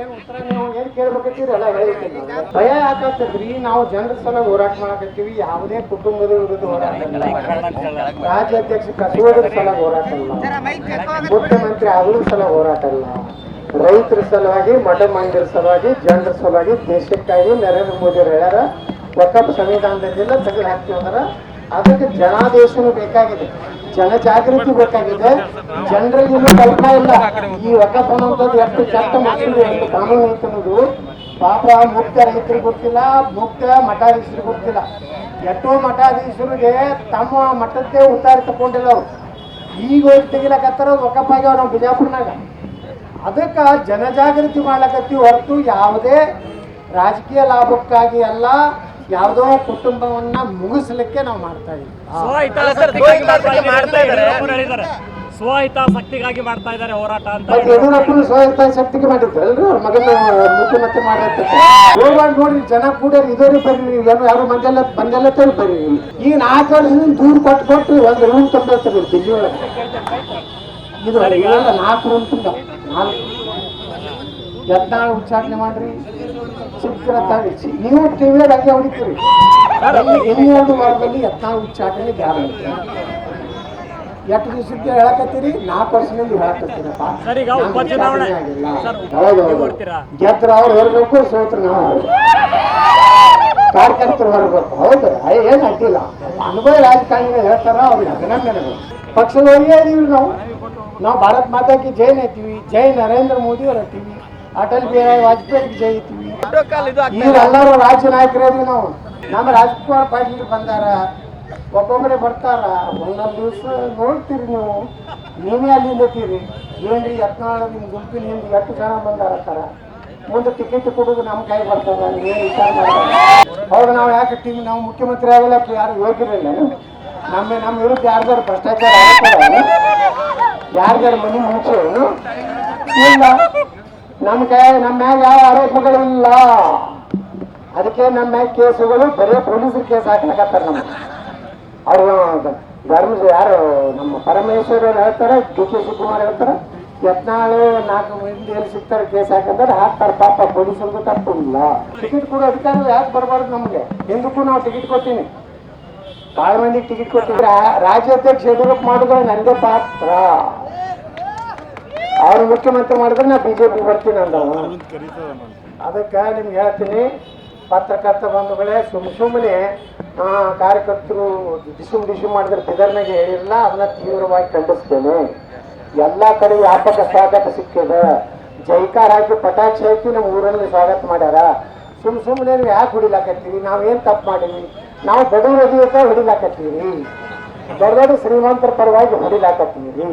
ಏನ್ ಎಲ್ಲ ಭಯ ಯಾಕಾಗ್ತದ್ರಿ ನಾವು ಜನರ ಸಲ ಹೋರಾಟ ಮಾಡಕತ್ತೀವಿ, ಯಾವುದೇ ಕುಟುಂಬದ ವಿರುದ್ಧ ಹೋರಾಟ ರಾಜ್ಯಾಧ್ಯಕ್ಷ ಕಸೋದ್ರ ಸಲ ಹೋರಾಟ ಇಲ್ಲ. ಮುಖ್ಯಮಂತ್ರಿ ಅವರ ಸಲ ಹೋರಾಟ ಇಲ್ಲ. ರೈತರ ಸಲುವಾಗಿ, ಮಠ ಮಂದಿರ ಸಲುವಾಗಿ, ಜನರ ಸಲುವಾಗಿ ದೇಶಕ್ಕಾಗಿ ನರೇಂದ್ರ ಮೋದಿ ಹೇಳ್ಯಾರ ಒಕ್ಕಪ್ ಸಂವಿಧಾನದಲ್ಲಿಲ್ಲ, ತೆಗೆದು ಹಾಕ್ತೀವಿ ಅಂದ್ರೆ, ಅದಕ್ಕೆ ಜನಾದೇಶನೂ ಬೇಕಾಗಿದೆ. ಜನಜಾಗೃತಿ ಬೇಕಾಗಿದೆ. ಜನರಿಗೆ ಇನ್ನೂ ಇಲ್ಲ. ಈ ಒಕ್ಕಪ್ ಅನ್ನೋಂಥದ್ದು ಎಷ್ಟು ಕೆಟ್ಟ ಮಕ್ಕಳು ಎಷ್ಟು ಕಾನೂನು ಅಂತನ್ನೋದು ಪಾಪ ಮುಕ್ತ ರೈತರಿಗೆ ಗೊತ್ತಿಲ್ಲ, ಮುಕ್ತ ಮಠಾಧೀಶರಿಗೆ ಗೊತ್ತಿಲ್ಲ. ಎಷ್ಟೋ ಮಠಾಧೀಶರಿಗೆ ತಮ್ಮ ಮಠದ್ದೇ ಉತ್ತಾರ ತಗೊಂಡಿಲ್ಲ ಈಗ ಹೋಗಿ ತೆಗಿಲಕತ್ತಾರ ಒಕ್ಕಪ್ಪ ಆಗ್ಯಾವ ನಾವು ಬಿಜಾಪುರ್ನಾಗ. ಅದಕ್ಕೆ ಜನಜಾಗೃತಿ ಮಾಡ್ಲಕತ್ತೀವಿ ಹೊರತು ಯಾವುದೇ ರಾಜಕೀಯ ಲಾಭಕ್ಕಾಗಿ ಅಲ್ಲ ಯಾವುದೋ ಕುಟುಂಬವನ್ನ ಮುಗಿಸ್ಲಿಕ್ಕೆ ನಾವು ಮಾಡ್ತಾ ಇದ್ದೀವಿ ಸ್ವಹಿತಾಸಕ್ತಿಗಾಗಿ ಮಾಡ್ತಾ ಇದ್ದಾರೆ. ಹೋರಾಟ ಅಂತ ಯಡಿಯೂರಪ್ಪನ ಸ್ವಯಂ ಶಕ್ತಿಗೆ ಮಾಡಿದ್ರಲ್ರಿ ಅವ್ರ ಮಗನ ಮುಖ್ಯಮಂತ್ರಿ ಮಾಡತ್ತೆ ಹೋಗ್ಬಾರ್ದು ನೋಡಿ ಜನ ಕೂಡ ಇದೋರಿ ಬರ್ರಿ ಏನು ಯಾರು ಮಂದೆಲ್ಲ ಬಂದೆಲ್ಲ ತರಿ ಬರ್ರಿ. ಈಗ ನಾಲ್ಕು ವರ್ಷದಿಂದ ದೂರ ಕೊಟ್ಟು ಕೊಟ್ಟು ಒಂದು ರೂಮ್ ದಿಲ್ಲಿ ಒಳಗೆ. ಇದು ನಾಲ್ಕು ರೂಮ್ ತುಂಬ ನಾಲ್ಕು ಯತ್ನಾಳ ಉಚ್ಚಾಟನೆ ಮಾಡ್ರಿ. ಸಿಕ್ಕಿರ ತಳಿಸಿ ನೀವು ಟಿವಿಯಾಗ ಹಂಗೆ ಹೊಡಿತೀರಿ. ಇನ್ನೆರಡು ವಾರದಲ್ಲಿ ಯತ್ನಾಳ ಉಚ್ಚಾಟನೆ ಗ್ಯಾರಂಟಿ ಎಷ್ಟು ದಿವಸಕ್ಕೆ ಹೇಳಕತ್ತೀರಿ? ನಾಲ್ಕು ವರ್ಷದಿಂದ ಹೇಳಕತ್ತೀರಪ್ಪ. ಗೆದ್ರ ಅವ್ರು ಹೊರಬೇಕು ಸೋತ್ರ ನಾವು ಕಾರ್ಯಕರ್ತರು ಹೊರಬೇಕು ಹೌದು ಅಯ್ಯ, ಏನ್ ಅಡ್ಡಿಲ್ಲ ಅನುಭವ ರಾಜಕಾರಣಿಗಳು ಹೇಳ್ತಾರ ಅವ್ರಿಗೆ ಅಭಿನಂದನೆಗಳು. ಪಕ್ಷದವರಿಗೆ ಇದೀವಿ ನಾವು. ನಾವು ಭಾರತ್ ಮಾತಾಕಿ ಜೈನ್ ಜೈ ಅಂತೀವಿ ಜೈ ನರೇಂದ್ರ ಮೋದಿ ಅವರ ಅಂತೀವಿ. ಅಟಲ್ ಬಿಹಾರಿ ವಾಜಪೇಯಿ ಜೈ ಅಂತೀವಿ ಇವರೆಲ್ಲರೂ ರಾಜ್ಯ ನಾಯಕರೇ ನಾವು. ನಮ್ಮ ರಾಜ್ಕುಮಾರ್ ಪಾಟೀಲ್ ಬಂದಾರ ಒಬ್ಬೊಬ್ಬರೇ ಬರ್ತಾರ. ಒಂದೊಂದು ದಿವಸ ನೋಡ್ತೀರಿ ನೀವು. ನೀವೇ ಅಲ್ಲಿಂದತೀರಿ ಏನ್ರಿ ಯತ್ನಾಳ ನಿಮ್ಮ ಗುಂಪಿನ ಹಿಂದೆ ಎಷ್ಟು ಜನ ಬಂದಾರತ್ತಾರ ಮುಂದೆ ಟಿಕೆಟ್ ಕೊಡೋದು ನಮ್ಮ ಕೈ ಬರ್ತದ ಏನು ವಿಚಾರ ಮಾಡ್ತಾರೆ ಹೌದು ನಾವು ಯಾಕೆ ಟೀಮ್ ನಾವು ಮುಖ್ಯಮಂತ್ರಿ ಆಗಲ್ಲ ಯಾರು ಯೋಗ್ಯರಿಲ್ಲ ನಮ್ಮ ನಮ್ಮ ವಿರುದ್ಧ ಯಾರ್ದಾರು ಭ್ರಷ್ಟಾಚಾರ ಆಗ್ತದ? ಯಾರ್ದಾರು ಮನೆ ಮುಂಚೆ ಇಲ್ಲ. ನಮ್ಮ ಕೈ ನಮ್ಮ ಮ್ಯಾಗ ಯಾವ ಆರೋಪಗಳಿಲ್ಲ. ಅದಕ್ಕೆ ನಮ್ಮ ಮ್ಯಾಗ ಕೇಸುಗಳು ಬರೀ ಪೊಲೀಸರು ಕೇಸ್ ಹಾಕ್ಲಕತ್ತಾರ ನಮ್ಗೆ. ಅವ್ರು ಧರ್ಮ ಯಾರು ನಮ್ಮ ಪರಮೇಶ್ವರ ಹೇಳ್ತಾರೆ, ಡಿ ಕೆ ಶಿವಕುಮಾರ್ ಹೇಳ್ತಾರೆ ಯತ್ನಾಳು ನಾಲ್ಕು ಮಂದಿ ಎಲ್ಲಿ ಸಿಗ್ತಾರೆ ಕೇಸ್ ಹಾಕಂದ್ರೆ ಹಾಕ್ತಾರೆ, ಪಾಪ ಪೊಲೀಸರಿಗೂ ಇಲ್ಲ ಟಿಕೆಟ್ ಕೊಡೋ ಅಧಿಕಾರ ಯಾಕೆ ಬರಬಾರ್ದು ನಮಗೆ? ಹಿಂದಕ್ಕೂ ನಾವು ಟಿಕೆಟ್ ಕೊಡ್ತೀನಿ. ಭಾಳ ಮಂದಿಗೆ ಟಿಕೆಟ್ ಕೊಟ್ಟಿದ್ರೆ ರಾಜ್ಯಾಧ್ಯಕ್ಷ ಯಡಿಯೂರಪ್ಪ ಮಾಡಿದ್ರೆ ನನಗೆ ಪಾತ್ರ. ಅವ್ರು ಮುಖ್ಯಮಂತ್ರಿ ಮಾಡಿದ್ರೆ ನಾ ಬಿಜೆಪಿ ಬರ್ತೀನಿ ಅಂದ. ಅದಕ್ಕೆ ನಿಮ್ಗೆ ಹೇಳ್ತೀನಿ ಪತ್ರಕರ್ತ ಬಂಧುಗಳೇ ಸುಮ್ ಸುಮ್ಮನೆ ಕಾರ್ಯಕರ್ತರು ಡಿಸುಮ್ ಡಿಸುಮ್ ಮಾಡಿದ್ರೆ ಬಿದರ್ನಾಗೆ ಹೇಳಿರಲ್ಲ ಅದನ್ನ ತೀವ್ರವಾಗಿ ಖಂಡಿಸ್ತೇನೆ. ಎಲ್ಲ ಕಡೆ ವ್ಯಾಪಕ ಸ್ವಾಗತ ಸಿಕ್ಕಿದೆ. ಜೈಕಾರ ಹಾಕಿ ಪಟಾಕ್ಷಿ ಹಾಕಿ ನಮ್ಮ ಊರಲ್ಲಿ ಸ್ವಾಗತ ಮಾಡ್ಯಾರ. ಸುಮ್ ಸುಮ್ಮನೆ ಯಾಕೆ ಹೊಡಿಲಾಕತ್ತೀವಿ ನಾವೇನು ತಪ್ಪು ಮಾಡೀವಿ ನಾವು ಬಡವರ ಅಂತ ಹೊಡಿಲಾಕತ್ತೀವಿ ದೊಡ್ಡ ದೊಡ್ಡ ಶ್ರೀಮಂತರ ಪರವಾಗಿ ಹೊಡಿಲಾಕತ್ತೀರಿ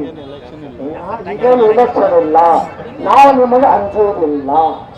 ಈಗೇನು ಇಲೆಕ್ಷನ್ ಇಲ್ಲ. ನಾವು ನಿಮಗೆ ಅಂಜೋದಿಲ್ಲ